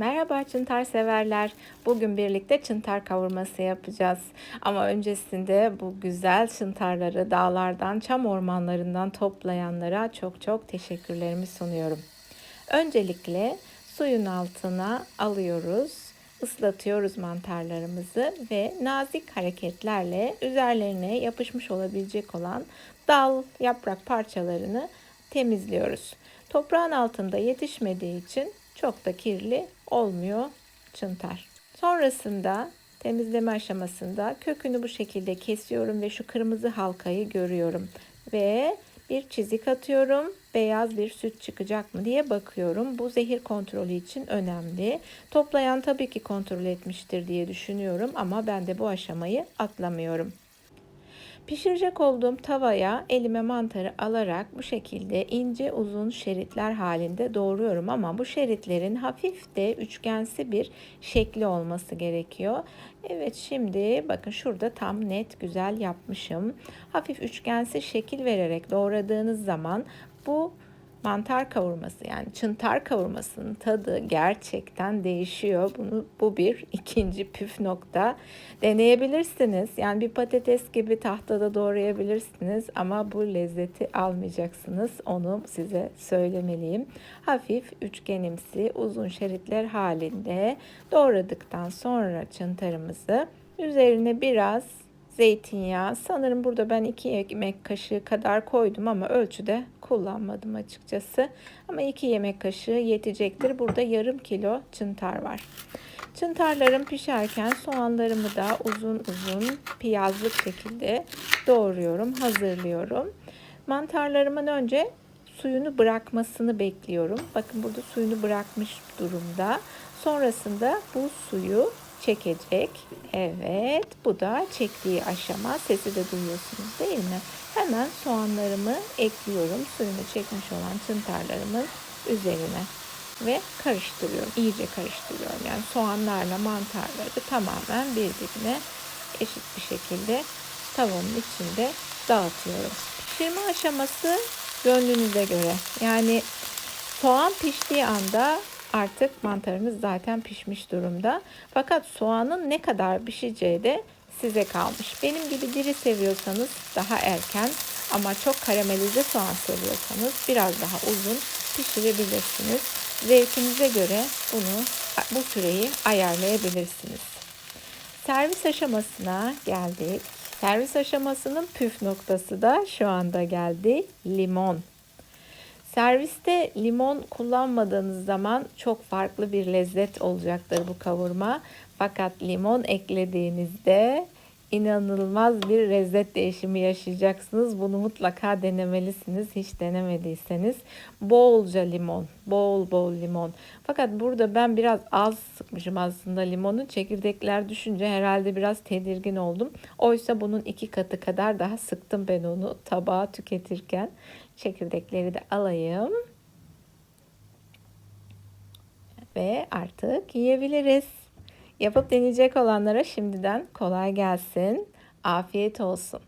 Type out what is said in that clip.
Merhaba çıntar severler. Bugün birlikte çıntar kavurması yapacağız. Ama öncesinde bu güzel çıntarları dağlardan, çam ormanlarından toplayanlara çok çok teşekkürlerimi sunuyorum. Öncelikle suyun altına alıyoruz, ıslatıyoruz mantarlarımızı ve nazik hareketlerle üzerlerine yapışmış olabilecek olan dal, yaprak parçalarını temizliyoruz. Toprağın altında yetişmediği için çok da kirli olmuyor çıntar. Sonrasında temizleme aşamasında kökünü bu şekilde kesiyorum ve şu kırmızı halkayı görüyorum. Ve bir çizik atıyorum. Beyaz bir süt çıkacak mı diye bakıyorum. Bu zehir kontrolü için önemli. Toplayan tabii ki kontrol etmiştir diye düşünüyorum ama ben de bu aşamayı atlamıyorum. Pişirecek olduğum tavaya elime mantarı alarak bu şekilde ince uzun şeritler halinde doğruyorum ama bu şeritlerin hafif de üçgensi bir şekli olması gerekiyor. Evet şimdi bakın şurada tam net güzel yapmışım. Hafif üçgensi şekil vererek doğradığınız zaman bu mantar kavurması yani çıntar kavurmasının tadı gerçekten değişiyor. Bunu bu bir ikinci püf nokta. Deneyebilirsiniz. Yani bir patates gibi tahtada doğrayabilirsiniz ama bu lezzeti almayacaksınız. Onu size söylemeliyim. Hafif üçgenimsi uzun şeritler halinde doğradıktan sonra çıntarımızı üzerine biraz zeytinyağı. Sanırım burada ben 2 yemek kaşığı kadar koydum ama ölçüde kullanmadım açıkçası. Ama 2 yemek kaşığı yetecektir. Burada yarım kilo çıntar var. Çıntarlarım pişerken soğanlarımı da uzun uzun piyazlık şekilde doğruyorum, hazırlıyorum. Mantarlarımın önce suyunu bırakmasını bekliyorum. Bakın burada suyunu bırakmış durumda. Sonrasında bu suyu çekecek. Evet bu da çektiği aşama. Sesi de duyuyorsunuz değil mi? Hemen soğanlarımı ekliyorum. Suyunu çekmiş olan çıntarlarımın üzerine ve karıştırıyorum. İyice karıştırıyorum. Yani soğanlarla mantarları tamamen birbirine eşit bir şekilde tavanın içinde dağıtıyorum. Pişirme aşaması gönlünüze göre. Yani soğan piştiği anda artık mantarınız zaten pişmiş durumda. Fakat soğanın ne kadar pişeceği de size kalmış. Benim gibi diri seviyorsanız daha erken ama çok karamelize soğan seviyorsanız biraz daha uzun pişirebilirsiniz. Zevkinize göre bunu bu süreyi ayarlayabilirsiniz. Servis aşamasına geldik. Servis aşamasının püf noktası da şu anda geldi. Limon. Serviste limon kullanmadığınız zaman çok farklı bir lezzet olacaktır bu kavurma. Fakat limon eklediğinizde inanılmaz bir lezzet değişimi yaşayacaksınız. Bunu mutlaka denemelisiniz. Hiç denemediyseniz bolca limon, bol bol limon. Fakat burada ben biraz az sıkmışım aslında limonu. Çekirdekler düşünce herhalde biraz tedirgin oldum. Oysa bunun iki katı kadar daha sıktım ben onu tabağa tüketirken. Çekirdekleri de alayım. Ve artık yiyebiliriz. Yapıp deneyecek olanlara şimdiden kolay gelsin. Afiyet olsun.